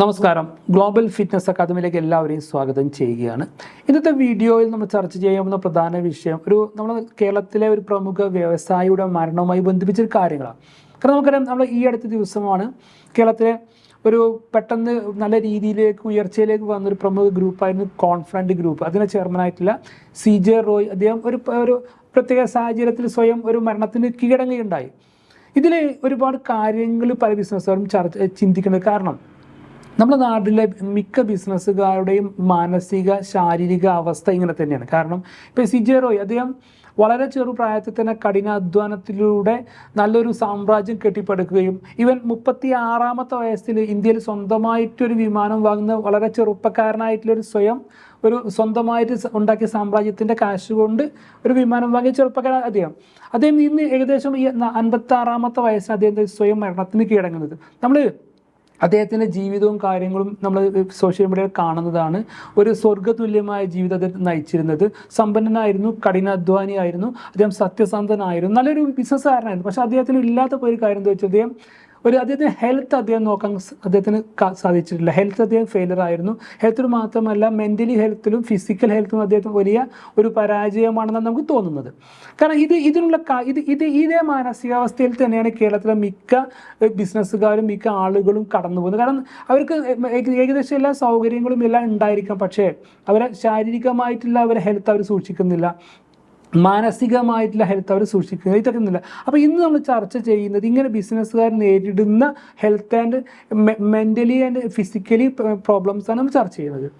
നമസ്കാരം. Global fitness അക്കാദമിയിലേക്ക് എല്ലാവരെയും സ്വാഗതം ചെയ്യുകയാണ്. ഇന്നത്തെ വീഡിയോയിൽ നമ്മൾ ചർച്ച ചെയ്യാവുന്ന പ്രധാന വിഷയം ഒരു നമ്മൾ കേരളത്തിലെ ഒരു പ്രമുഖ വ്യവസായിയുടെ മരണവുമായി ബന്ധിപ്പിച്ച കാര്യങ്ങളാണ്. കാരണം നമുക്കറിയാം നമ്മൾ ഈ അടുത്ത ദിവസമാണ് കേരളത്തിലെ ഒരു പെട്ടെന്ന് നല്ല രീതിയിലേക്ക് ഉയർച്ചയിലേക്ക് വന്നൊരു പ്രമുഖ ഗ്രൂപ്പായിരുന്നു കോൺഫ്രണ്ട് ഗ്രൂപ്പ്. അതിനെ ചെയർമാനായിട്ടുള്ള സി ജെ റോയ് അദ്ദേഹം ഒരു ഒരു പ്രത്യേക സാഹചര്യത്തിൽ സ്വയം ഒരു മരണത്തിന് കീഴടങ്ങുകയുണ്ടായി. ഇതിൽ ഒരുപാട് കാര്യങ്ങൾ പല ബിസിനസ്സുകാരും ചർച്ച ചിന്തിക്കുന്നത് കാരണം. നമ്മുടെ നാട്ടിലെ മിക്ക ബിസിനസ്സുകാരുടെയും മാനസിക ശാരീരിക അവസ്ഥ ഇങ്ങനെ തന്നെയാണ്. കാരണം ഇപ്പോൾ സിജേറോയ് അദ്ദേഹം വളരെ ചെറുപ്രായത്തിൽ തന്നെ കഠിനാധ്വാനത്തിലൂടെ നല്ലൊരു സാമ്രാജ്യം കെട്ടിപ്പടുക്കുകയും ഇവൻ മുപ്പത്തി ആറാമത്തെ വയസ്സിൽ ഇന്ത്യയിൽ സ്വന്തമായിട്ടൊരു വിമാനം വാങ്ങുന്ന വളരെ ചെറുപ്പക്കാരനായിട്ടുള്ളൊരു സ്വയം ഒരു സ്വന്തമായിട്ട് ഉണ്ടാക്കിയ സാമ്രാജ്യത്തിന്റെ കാശ് കൊണ്ട് ഒരു വിമാനം വാങ്ങിയ ചെറുപ്പക്കാരൻ അദ്ദേഹം. അദ്ദേഹം ഇന്ന് ഏകദേശം ഈ അൻപത്തി ആറാമത്തെ വയസ്സിൽ അദ്ദേഹം സ്വയം മരണത്തിന് കീഴടങ്ങുന്നത്. നമ്മൾ അദ്ദേഹത്തിന്റെ ജീവിതവും കാര്യങ്ങളും നമ്മൾ സോഷ്യൽ മീഡിയയിൽ കാണുന്നതാണ്. ഒരു സ്വർഗതുല്യമായ ജീവിതം അദ്ദേഹം നയിച്ചിരുന്നത്. സമ്പന്നനായിരുന്നു കഠിനാധ്വാനിയായിരുന്നു അദ്ദേഹം സത്യസന്ധനായിരുന്നു നല്ലൊരു ബിസിനസ്സുകാരനായിരുന്നു പക്ഷേ അദ്ദേഹത്തിന് ഇല്ലാത്ത ഒരു കാര്യം എന്താ വെച്ചാൽ അദ്ദേഹം ഒരു അദ്ദേഹത്തിന് ഹെൽത്ത് അദ്ദേഹം നോക്കാൻ അദ്ദേഹത്തിന് സാധിച്ചിട്ടില്ല. ഹെൽത്ത് അദ്ദേഹം ഫെയിലർ ആയിരുന്നു. ഹെൽത്തിൽ മാത്രമല്ല മെന്റലി ഹെൽത്തിലും ഫിസിക്കൽ ഹെൽത്തും അദ്ദേഹത്തിന് വലിയ ഒരു പരാജയമാണെന്നാണ് നമുക്ക് തോന്നുന്നത്. കാരണം ഇത് ഇതിനുള്ള ഇത് ഇത് ഇതേ മാനസികാവസ്ഥയിൽ തന്നെയാണ് കേരളത്തിലെ മിക്ക ബിസിനസ്സുകാരും മിക്ക ആളുകളും കടന്നു പോകുന്നത് കാരണം അവർക്ക് ഏകദേശം എല്ലാ സൗകര്യങ്ങളും എല്ലാം ഉണ്ടായിരിക്കാം. പക്ഷേ അവരെ ശാരീരികമായിട്ടുള്ള അവരെ ഹെൽത്ത് അവർ സൂക്ഷിക്കുന്നില്ല. മാനസികമായിട്ടുള്ള ഹെൽത്ത് അവർ സൂക്ഷിക്കുന്നത് ഇതൊക്കെ ഒന്നുമില്ല. അപ്പോൾ ഇന്ന് നമ്മൾ ചർച്ച ചെയ്യുന്നത് ഇങ്ങനെ ബിസിനസ്സുകാർ നേരിടുന്ന health and mentally and physically പ്രോബ്ലംസാണ് നമ്മൾ ചർച്ച ചെയ്യുന്നത്.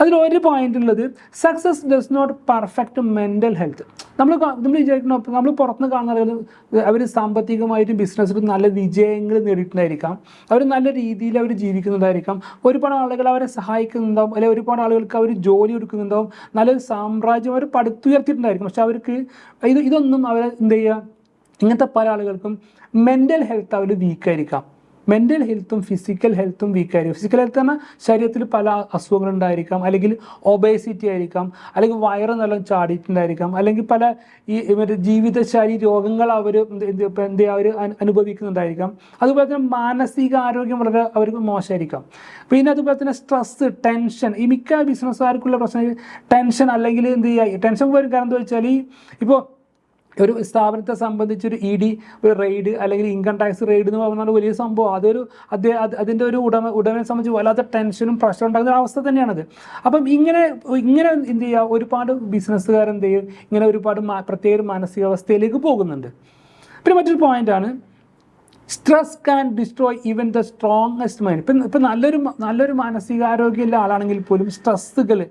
അതിൽ ഒരു പോയിന്റ് ഉള്ളത് success does not perfect mental health നമ്മൾ നമ്മൾ വിചാരിക്കണം നമ്മൾ പുറത്തുനിന്ന് കാണുന്ന അവർ സാമ്പത്തികമായിട്ടും ബിസിനസ്സിലും നല്ല വിജയങ്ങൾ നേടിയിട്ടുണ്ടായിരിക്കാം. അവർ നല്ല രീതിയിൽ അവർ ജീവിക്കുന്നുണ്ടായിരിക്കാം ഒരുപാട് ആളുകൾ അവരെ സഹായിക്കുന്നുണ്ടാവും. അല്ലെങ്കിൽ ഒരുപാട് ആളുകൾക്ക് അവർ ജോലി കൊടുക്കുന്നുണ്ടാവും നല്ലൊരു സാമ്രാജ്യം അവർ പടുത്തുയർത്തിയിട്ടുണ്ടായിരിക്കും. പക്ഷെ അവർക്ക് ഇത് ഇതൊന്നും അവരെ എന്ത് ചെയ്യുക? ഇങ്ങനത്തെ പല ആളുകൾക്കും മെന്റൽ ഹെൽത്ത് അവർ വീക്കായിരിക്കാം മെന്റൽ ഹെൽത്തും ഫിസിക്കൽ ഹെൽത്തും വീക്കായിരിക്കും ഫിസിക്കൽ ഹെൽത്ത് പറഞ്ഞാൽ ശരീരത്തിൽ പല അസുഖങ്ങളുണ്ടായിരിക്കാം അല്ലെങ്കിൽ ഒബേസിറ്റി ആയിരിക്കാം. അല്ലെങ്കിൽ വയറ് നല്ല ചാടിയിട്ടുണ്ടായിരിക്കാം. അല്ലെങ്കിൽ പല ഈ മറ്റേ ജീവിതശാലി രോഗങ്ങൾ അവർ എന്ത് അവർ അനുഭവിക്കുന്നുണ്ടായിരിക്കാം. അതുപോലെ തന്നെ മാനസിക ആരോഗ്യം വളരെ അവർക്ക് മോശമായിരിക്കാം. പിന്നെ അതുപോലെ തന്നെ സ്ട്രെസ് ടെൻഷൻ ഈ മിക്ക ബിസിനസ്സുകാർക്കുള്ള പ്രശ്നം ടെൻഷൻ അല്ലെങ്കിൽ എന്ത് ചെയ്യുക? ടെൻഷൻ വരും കാരണം എന്താ വെച്ചാൽ ഈ ഇപ്പോൾ ഒരു സ്ഥാപനത്തെ സംബന്ധിച്ച് ഒരു ഇ ഡി ഒരു റെയ്ഡ് അല്ലെങ്കിൽ ഇൻകം ടാക്സ് റെയ്ഡ് എന്ന് പറഞ്ഞാൽ വലിയ സംഭവം. അതൊരു അദ്ദേഹം അത് അതിന്റെ ഒരു ഉടമ ഉടമയെ സംബന്ധിച്ച് വല്ലാത്ത ടെൻഷനും പ്രഷറും ഉണ്ടാകുന്ന അവസ്ഥ തന്നെയാണത്. അപ്പം ഇങ്ങനെ ഇങ്ങനെ എന്ത് ചെയ്യുക ഒരുപാട് ബിസിനസ്സുകാർ എന്ത് ചെയ്യും? ഇങ്ങനെ ഒരുപാട് പ്രത്യേക ഒരു മാനസികാവസ്ഥയിലേക്ക് പോകുന്നുണ്ട്. പിന്നെ മറ്റൊരു പോയിന്റാണ് stress can destroy even the strongest mind. ഇപ്പം ഇപ്പം നല്ലൊരു നല്ലൊരു മാനസികാരോഗ്യമുള്ള ആളാണെങ്കിൽ പോലും സ്ട്രെസ്സുകൾ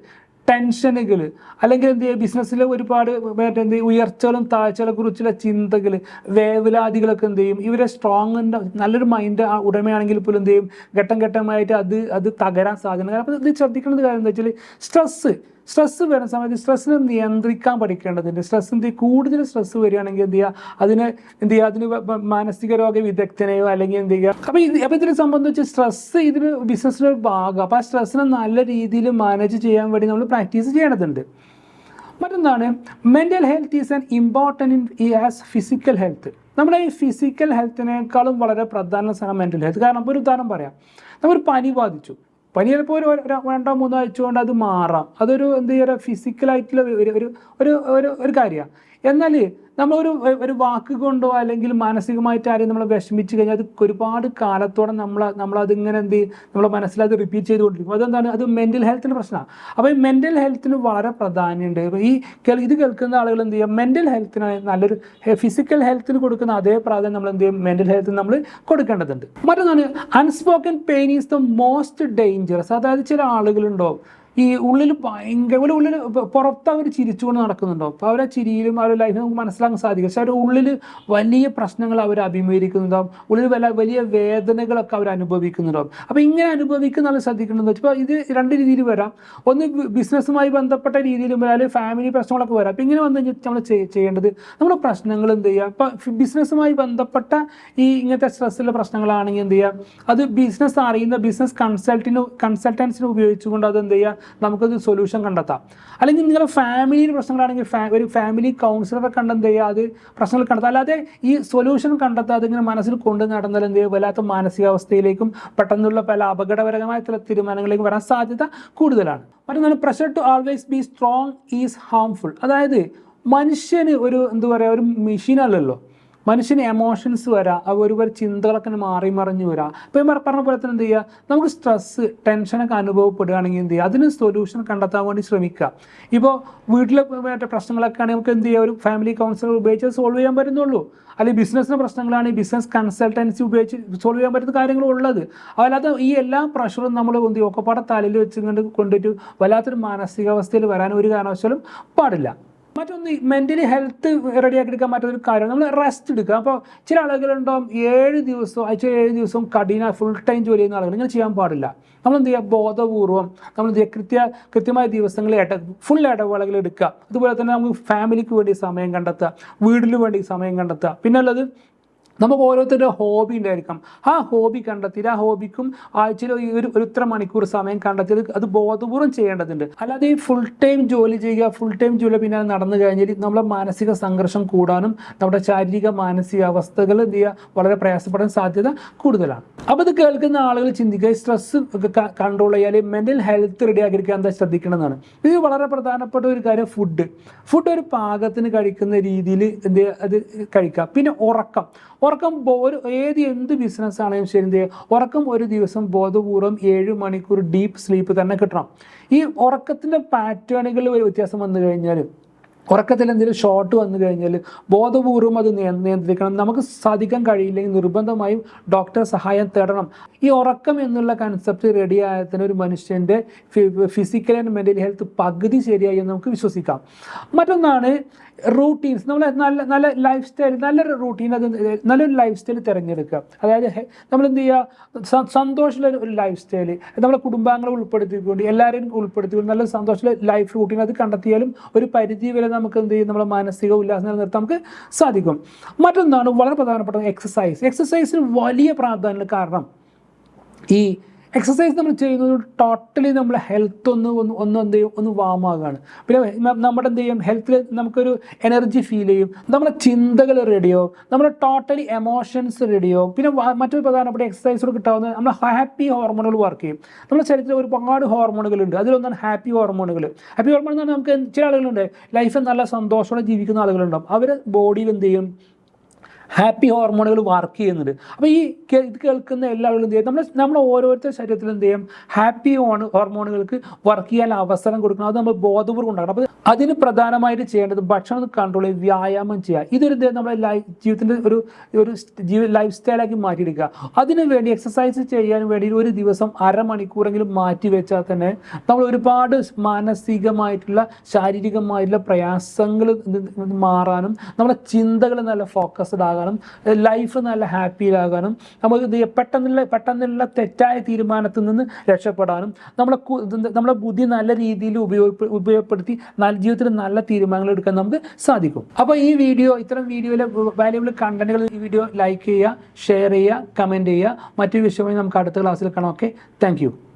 ടെൻഷനുകൾ അല്ലെങ്കിൽ എന്ത് ചെയ്യുക ബിസിനസ്സിൽ ഒരുപാട് മറ്റേ എന്ത് ഉയർച്ചകളും താഴ്ചകളെ കുറിച്ചുള്ള ചിന്തകൾ വേവലാതികളൊക്കെ എന്ത് ചെയ്യും. ഇവരെ സ്ട്രോങ് നല്ലൊരു മൈൻഡ് ഉടമയാണെങ്കിൽ പോലും എന്ത് ചെയ്യും? ഘട്ടം ഘട്ടമായിട്ട് അത് അത് തകരാൻ സാധ്യത അപ്പോൾ ഇത് ശ്രദ്ധിക്കേണ്ട കാര്യം എന്താ വെച്ചാൽ സ്ട്രെസ്സ് സ്ട്രെസ്സ് വരുന്ന സമയത്ത് സ്ട്രെസ്സിനെ നിയന്ത്രിക്കാൻ പഠിക്കേണ്ടതുണ്ട്. സ്ട്രെസ് എന്ത്? കൂടുതൽ സ്ട്രെസ്സ് വരികയാണെങ്കിൽ എന്ത് ചെയ്യുക? അതിന് എന്ത് ചെയ്യുക? അതിന് മാനസിക രോഗ വിദഗ്ധനെയോ അല്ലെങ്കിൽ എന്ത് ചെയ്യുക? അപ്പോൾ ഇത് അപ്പോൾ ഇതിനെ സംബന്ധിച്ച് സ്ട്രെസ് ഇതിന് ബിസിനസ്സിന്റെ ഒരു ഭാഗം. അപ്പോൾ ആ സ്ട്രെസ്സിനെ നല്ല രീതിയിൽ മാനേജ് ചെയ്യാൻ വേണ്ടി നമ്മൾ പ്രാക്ടീസ് ചെയ്യേണ്ടതുണ്ട്. മറ്റൊന്നാണ് mental health is an important in as physical health നമ്മുടെ ഈ ഫിസിക്കൽ ഹെൽത്തിനേക്കാളും വളരെ പ്രധാന സാധനം മെന്റൽ ഹെൽത്ത് കാരണം ഒരു ഉദാഹരണം പറയാം. നമ്മൾ പനി ബാധിച്ചു. പനി ചിലപ്പോൾ ഒരു രണ്ടോ മൂന്നോ ആഴ്ച കൊണ്ട് അത് മാറാം. അതൊരു എന്ത് ചെയ്യുക ഫിസിക്കലായിട്ടുള്ള ഒരു ഒരു ഒരു കാര്യമാണ്. എന്നാൽ നമ്മളൊരു ഒരു വാക്ക് കൊണ്ടോ അല്ലെങ്കിൽ മാനസികമായിട്ട് ആരെയും നമ്മൾ വിഷമിച്ച് കഴിഞ്ഞാൽ അത് ഒരുപാട് കാലത്തോടെ നമ്മൾ നമ്മളതിങ്ങനെ എന്ത് ചെയ്യും? നമ്മളെ മനസ്സിൽ അത് റിപ്പീറ്റ് ചെയ്തുകൊണ്ടിരിക്കും. അതെന്താണ്? അത് മെന്റൽ ഹെൽത്തിന്റെ പ്രശ്നമാണ്. അപ്പോൾ ഈ മെന്റൽ ഹെൽത്തിന് വളരെ പ്രാധാന്യമുണ്ട്. ഈ ഇത് കേൾക്കുന്ന ആളുകൾ എന്ത് ചെയ്യുക മെന്റൽ ഹെൽത്തിന് നല്ലൊരു ഫിസിക്കൽ ഹെൽത്തിന് കൊടുക്കുന്ന അതേ പ്രാധാന്യം നമ്മൾ എന്ത് ചെയ്യും? മെന്റൽ ഹെൽത്തിന് നമ്മൾ കൊടുക്കേണ്ടതുണ്ട്. മറ്റൊന്നാണ് unspoken pain is the most dangerous അതായത് ചില ആളുകളുണ്ടോ ഈ ഉള്ളിൽ ഭയങ്കര ഒരു ഉള്ളിൽ പുറത്ത് അവർ ചിരിച്ചുകൊണ്ട് നടക്കുന്നുണ്ടോ? അപ്പോൾ അവരെ ചിരിയിലും അവരുടെ ലൈഫിൽ നമുക്ക് മനസ്സിലാക്കാൻ സാധിക്കും. പക്ഷെ അവരുടെ ഉള്ളിൽ വലിയ പ്രശ്നങ്ങൾ അവർ അഭിമുഖീകരിക്കുന്നുണ്ടാവും. ഉള്ളിൽ വല്ല വലിയ വേദനകളൊക്കെ അവർ അനുഭവിക്കുന്നുണ്ടാവും. അപ്പോൾ ഇങ്ങനെ അനുഭവിക്കുന്ന ആൾ ശ്രദ്ധിക്കുന്നത് വെച്ചാൽ ഇത് രണ്ട് രീതിയിൽ വരാം. ഒന്ന് ബിസിനസ്സുമായി ബന്ധപ്പെട്ട രീതിയിലും വരാം. അല്ലെങ്കിൽ ഫാമിലി പ്രശ്നങ്ങളൊക്കെ വരാം. അപ്പോൾ ഇങ്ങനെ വന്നു കഴിഞ്ഞാൽ നമ്മൾ ചെയ്യേണ്ടത് നമ്മുടെ പ്രശ്നങ്ങൾ എന്ത് ചെയ്യുക ഇപ്പോൾ ബിസിനസ്സുമായി ബന്ധപ്പെട്ട ഈ ഇങ്ങനത്തെ സ്ട്രെസ്സിലെ പ്രശ്നങ്ങളാണെങ്കിൽ എന്ത് ചെയ്യുക അത് ബിസിനസ് അറിയുന്ന ബിസിനസ് കൺസൾട്ടിന് കൺസൾട്ടൻസിനെ ഉപയോഗിച്ചുകൊണ്ട് അത് എന്ത് ചെയ്യുക നമുക്കത് സൊല്യൂഷൻ കണ്ടെത്താം. അല്ലെങ്കിൽ നിങ്ങളുടെ ഫാമിലിയിൽ പ്രശ്നങ്ങളാണെങ്കിൽ ഒരു ഫാമിലി കൗൺസിലറെ കണ്ടെന്ത് ചെയ്യുക? അത് പ്രശ്നങ്ങൾ കണ്ടെത്താം അല്ലാതെ ഈ സൊല്യൂഷൻ കണ്ടെത്താതെ ഇങ്ങനെ മനസ്സിൽ കൊണ്ട് നടന്നാൽ എന്ത് ചെയ്യുക വല്ലാത്ത മാനസികാവസ്ഥയിലേക്കും പെട്ടെന്നുള്ള പല അപകടപരമായ ചില തീരുമാനങ്ങളിലേക്ക് വരാൻ സാധ്യത കൂടുതലാണ്. മറ്റൊന്നാണ് pressure to always be strong is harmful അതായത് മനുഷ്യന് ഒരു എന്താ പറയുക ഒരു മെഷീനല്ലല്ലോ മനുഷ്യന് എമോഷൻസ് വരാം അത് ഒരുപാട് ചിന്തകളൊക്കെ മാറി മറിഞ്ഞു വരാം. ഇപ്പോൾ ഞാൻ പറഞ്ഞ പോലെ തന്നെ എന്ത് ചെയ്യുക? നമുക്ക് സ്ട്രെസ് ടെൻഷനൊക്കെ അനുഭവപ്പെടുകയാണെങ്കിൽ എന്ത് ചെയ്യുക? അതിന് സൊല്യൂഷൻ കണ്ടെത്താൻ വേണ്ടി ശ്രമിക്കുക. ഇപ്പോൾ വീട്ടിലെ മറ്റേ പ്രശ്നങ്ങളൊക്കെ ആണെങ്കിൽ നമുക്ക് എന്ത് ചെയ്യുക ഒരു ഫാമിലി കൗൺസിലർ ഉപയോഗിച്ച് സോൾവ് ചെയ്യാൻ പറ്റുന്നുള്ളൂ. അല്ലെങ്കിൽ ബിസിനസ്സിന് പ്രശ്നങ്ങളാണെങ്കിൽ ബിസിനസ് കൺസൾട്ടൻസി ഉപയോഗിച്ച് സോൾവ് ചെയ്യാൻ പറ്റുന്ന കാര്യങ്ങളും ഉള്ളത്. അല്ലാതെ ഈ എല്ലാ പ്രഷറും നമ്മൾ എന്ത് ചെയ്യും? ഒക്കെപ്പാടെ തലയിൽ വെച്ചുകൊണ്ട് കൊണ്ടിട്ട് വല്ലാത്തൊരു മാനസികാവസ്ഥയിൽ വരാൻ ഒരു കാരണവശാലും പാടില്ല. മറ്റൊന്ന് മെന്റലി ഹെൽത്ത് റെഡിയാക്കി എടുക്കാൻ മറ്റൊരു കാര്യം നമ്മൾ റെസ്റ്റ് എടുക്കുക. അപ്പോൾ ചില ആളുകളുണ്ടാവും ഏഴ് ദിവസവും ആഴ്ച ഏഴ് ദിവസവും കഠിന ഫുൾ ടൈം ജോലി ചെയ്യുന്ന ആളുകൾ ഇങ്ങനെ ചെയ്യാൻ പാടില്ല. നമ്മൾ എന്ത് ചെയ്യുക? ബോധപൂർവം നമ്മൾ എന്ത് ചെയ്യുക? കൃത്യ കൃത്യമായ ദിവസങ്ങളിൽ ഇട ഫുൾ ഇടവേളകൾ എടുക്കുക. അതുപോലെ തന്നെ നമുക്ക് ഫാമിലിക്ക് വേണ്ടി സമയം കണ്ടെത്തുക. വീടിന് വേണ്ടി സമയം കണ്ടെത്തുക. പിന്നെ ഉള്ളത് നമുക്ക് ഓരോരുത്തരുടെ ഹോബി ഉണ്ടായിരിക്കാം. ആ ഹോബി കണ്ടെത്തിയിട്ട് ആ ഹോബിക്കും ആഴ്ചയിൽ ഒരു ഒരു ഇത്ര മണിക്കൂർ സമയം കണ്ടെത്തി അത് ബോധപൂർവം ചെയ്യേണ്ടതുണ്ട്. അല്ലാതെ ഈ ഫുൾ ടൈം ജോലി ചെയ്യുക ഫുൾ ടൈം ജോലി പിന്നെ നടന്നു കഴിഞ്ഞാൽ നമ്മുടെ മാനസിക സംഘർഷം കൂടാനും നമ്മുടെ ശാരീരിക മാനസിക അവസ്ഥകൾ എന്ത് ചെയ്യുക വളരെ പ്രയാസപ്പെടാൻ സാധ്യത കൂടുതലാണ്. അപ്പോൾ ഇത് കേൾക്കുന്ന ആളുകൾ ചിന്തിക്കുക സ്ട്രെസ് കൺട്രോൾ ചെയ്യാൻ മെന്റൽ ഹെൽത്ത് റെഡി ആക്കിയിരിക്കാൻ എന്താ ശ്രദ്ധിക്കണമെന്നാണ് ഇത് വളരെ പ്രധാനപ്പെട്ട ഒരു കാര്യം ഫുഡ് ഫുഡ് ഒരു പാകത്തിന് കഴിക്കുന്ന രീതിയിൽ എന്ത് അത് കഴിക്കുക. പിന്നെ ഉറക്കം ഉറക്കം ഒരു ഏത് എന്ത് ബിസിനസ് ആണെങ്കിലും ശരി എന്ത് ചെയ്യുക ഉറക്കം ഒരു ദിവസം ബോധപൂർവം ഏഴ് മണിക്കൂർ ഡീപ്പ് സ്ലീപ്പ് തന്നെ കിട്ടണം. ഈ ഉറക്കത്തിന്റെ പാറ്റേണുകളിൽ ഒരു വ്യത്യാസം വന്നു കഴിഞ്ഞാൽ ഉറക്കത്തിൽ എന്തെങ്കിലും ഷോർട്ട് വന്നു കഴിഞ്ഞാൽ ബോധപൂർവം അത് നിയ- നിയന്ത്രിക്കണം. നമുക്ക് സാധിക്കാൻ കഴിയില്ലെങ്കിൽ നിർബന്ധമായും ഡോക്ടർ സഹായം തേടണം. ഈ ഉറക്കം എന്നുള്ള കൺസെപ്റ്റ് റെഡി ആയതിന് ഒരു മനുഷ്യന്റെ ഫിസിക്കൽ ആൻഡ് മെന്റൽ ഹെൽത്ത് പകുതി ശരിയായി നമുക്ക് വിശ്വസിക്കാം. മറ്റൊന്നാണ് റൂട്ടീൻസ് നമ്മൾ നല്ല നല്ല ലൈഫ് സ്റ്റൈൽ നല്ലൊരു റൂട്ടീൻ അത് നല്ലൊരു ലൈഫ് സ്റ്റൈൽ തിരഞ്ഞെടുക്കുക. അതായത് നമ്മൾ എന്ത് ചെയ്യുക സന്തോഷമുള്ള ഒരു ലൈഫ് സ്റ്റൈൽ നമ്മുടെ കുടുംബാംഗങ്ങളെ ഉൾപ്പെടുത്തിക്കൊണ്ട് എല്ലാവരെയും ഉൾപ്പെടുത്തിക്കൊണ്ട് നല്ല സന്തോഷമുള്ള ലൈഫ് റൂട്ടീൻ അത് കണ്ടെത്തിയാലും ഒരു പരിധി വരെ നമുക്ക് എന്ത് ചെയ്യും? നമ്മുടെ മാനസിക ഉല്ലാസം നിലനിർത്താൻ നമുക്ക് സാധിക്കും. മറ്റൊന്നാണ് വളരെ പ്രധാനപ്പെട്ട എക്സസൈസ് എക്സസൈസിന് വലിയ പ്രാധാന്യം കാരണം ഈ എക്സസൈസ് നമ്മൾ ചെയ്യുന്നത് ടോട്ടലി നമ്മളെ ഹെൽത്ത് ഒന്ന് ഒന്ന് ഒന്ന് എന്ത് ചെയ്യും? ഒന്ന് വാമാകാണ് പിന്നെ ന- നമ്മുടെ എന്ത് ചെയ്യും? ഹെൽത്തിൽ നമുക്കൊരു എനർജി ഫീൽ ചെയ്യും. നമ്മുടെ ചിന്തകൾ റെഡിയോ നമ്മുടെ ടോട്ടലി എമോഷൻസ് റെഡിയോ പിന്നെ വ- മറ്റൊരു പ്രധാനപ്പെട്ട എക്സസൈസോട് കിട്ടാവുന്ന നമ്മുടെ ഹാപ്പി ഹോർമോണുകൾ വർക്ക് ചെയ്യും. നമ്മുടെ ശരീരത്തിൽ ഒരുപാട് ഹോർമോണുകളുണ്ട് അതിലൊന്നാണ് ഹാപ്പി ഹോർമോണുകൾ ഹാപ്പി ഹോർമോൺ എന്ന് പറഞ്ഞാൽ നമുക്ക് ചില ആളുകളുണ്ട്. ലൈഫിൽ നല്ല സന്തോഷത്തോടെ ജീവിക്കുന്ന ആളുകളുണ്ടാവും. അവർ ബോഡിയിൽ എന്ത് ചെയ്യും? ഹാപ്പി ഹോർമോണുകൾ വർക്ക് ചെയ്യുന്നുണ്ട്. അപ്പോൾ ഈ ഇത് കേൾക്കുന്ന എല്ലാവരും എന്ത് ചെയ്യും? നമ്മൾ നമ്മൾ ഓരോരുത്തരുടെ ശരീരത്തിൽ എന്ത് ചെയ്യും? ഹാപ്പി ഹോൺ ഹോർമോണുകൾക്ക് വർക്ക് ചെയ്യാൻ അവസരം കൊടുക്കണം. അത് നമ്മൾ ബോധപൂർവം ഉണ്ടാക്കണം. അപ്പോൾ അതിന് പ്രധാനമായിട്ട് ചെയ്യേണ്ടത് ഭക്ഷണം കൺട്രോൾ ചെയ്യുക വ്യായാമം ചെയ്യുക. ഇതൊരു ഇത് നമ്മുടെ ലൈഫ് ജീവിതത്തിന്റെ ഒരു ഒരു ജീവിത ലൈഫ് സ്റ്റൈലാക്കി മാറ്റിയെടുക്കുക. അതിനു വേണ്ടി എക്സസൈസ് ചെയ്യാൻ വേണ്ടി ഒരു ദിവസം അരമണിക്കൂറെങ്കിലും മാറ്റി വെച്ചാൽ തന്നെ നമ്മൾ ഒരുപാട് മാനസികമായിട്ടുള്ള ശാരീരികമായിട്ടുള്ള പ്രയാസങ്ങൾ മാറാനും നമ്മുടെ ചിന്തകൾ നല്ല ഫോക്കസ്ഡ് ആകാനും ലൈഫ് നല്ല ഹാപ്പിയിലാകാനും നമുക്ക് പെട്ടെന്നുള്ള പെട്ടെന്നുള്ള തെറ്റായ തീരുമാനത്തിൽ നിന്ന് രക്ഷപ്പെടാനും നമ്മളെ നമ്മളെ ബുദ്ധി നല്ല രീതിയിൽ ഉപയോഗ ഉപയോഗപ്പെടുത്തി നല്ല ജീവിതത്തിൽ നല്ല തീരുമാനങ്ങൾ എടുക്കാൻ നമുക്ക് സാധിക്കും. അപ്പോൾ ഈ വീഡിയോ ഇത്തരം വീഡിയോയിലെ വാല്യുബിൾ കണ്ടന്റുകൾ ഈ വീഡിയോ ലൈക്ക് ചെയ്യുക ഷെയർ ചെയ്യുക കമന്റ് ചെയ്യുക. മറ്റു വിഷയമായി നമുക്ക് അടുത്ത ക്ലാസ്സിൽ കാണാം. Okay thank